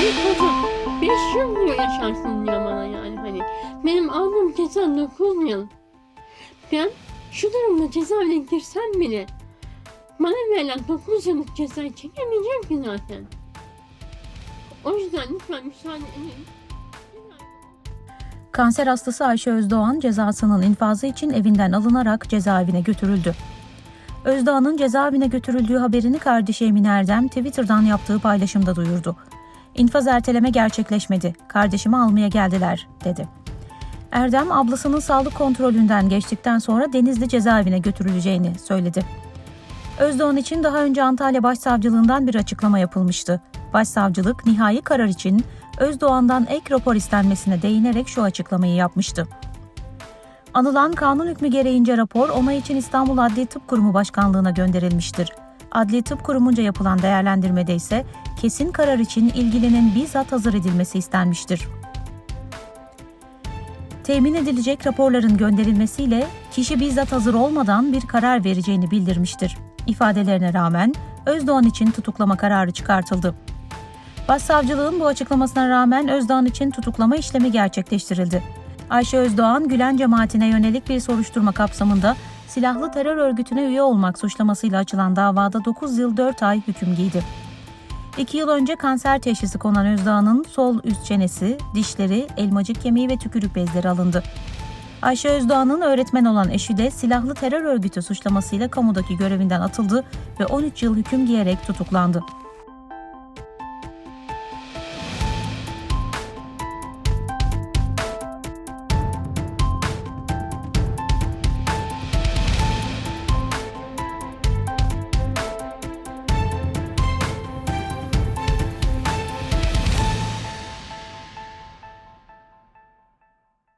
Kızım 5 yıl diyor yaşarsın diyor bana yani hani. Benim aldığım ceza 9 yıl. Ben şu durumda cezaevine girsem bile bana verilen 9 yıllık cezayı çekemeyeceğim ki zaten. O yüzden lütfen müsaade edin. Kanser hastası Ayşe Özdoğan cezasının infazı için evinden alınarak cezaevine götürüldü. Özdoğan'ın cezaevine götürüldüğü haberini kardeşi Emin Erdem Twitter'dan yaptığı paylaşımda duyurdu. İnfaz erteleme gerçekleşmedi. Kardeşimi almaya geldiler, dedi. Erdem ablasının sağlık kontrolünden geçtikten sonra Denizli cezaevine götürüleceğini söyledi. Özdoğan için daha önce Antalya Başsavcılığından bir açıklama yapılmıştı. Başsavcılık nihai karar için Özdoğan'dan ek rapor istenmesine değinerek şu açıklamayı yapmıştı. Anılan kanun hükmü gereğince rapor onay için İstanbul Adli Tıp Kurumu Başkanlığı'na gönderilmiştir. Adli Tıp Kurumu'nca yapılan değerlendirmede ise kesin karar için ilgilinin bizzat hazır edilmesi istenmiştir. Temin edilecek raporların gönderilmesiyle kişi bizzat hazır olmadan bir karar vereceğini bildirmiştir. İfadelerine rağmen Özdoğan için tutuklama kararı çıkartıldı. Başsavcılığın bu açıklamasına rağmen Özdoğan için tutuklama işlemi gerçekleştirildi. Ayşe Özdoğan, Gülen cemaatine yönelik bir soruşturma kapsamında silahlı terör örgütüne üye olmak suçlamasıyla açılan davada 9 yıl 4 ay hüküm giydi. 2 yıl önce kanser teşhisi konan Özdoğan'ın sol üst çenesi, dişleri, elmacık kemiği ve tükürük bezleri alındı. Ayşe Özdoğan'ın öğretmen olan eşi de silahlı terör örgütü suçlamasıyla kamudaki görevinden atıldı ve 13 yıl hüküm giyerek tutuklandı.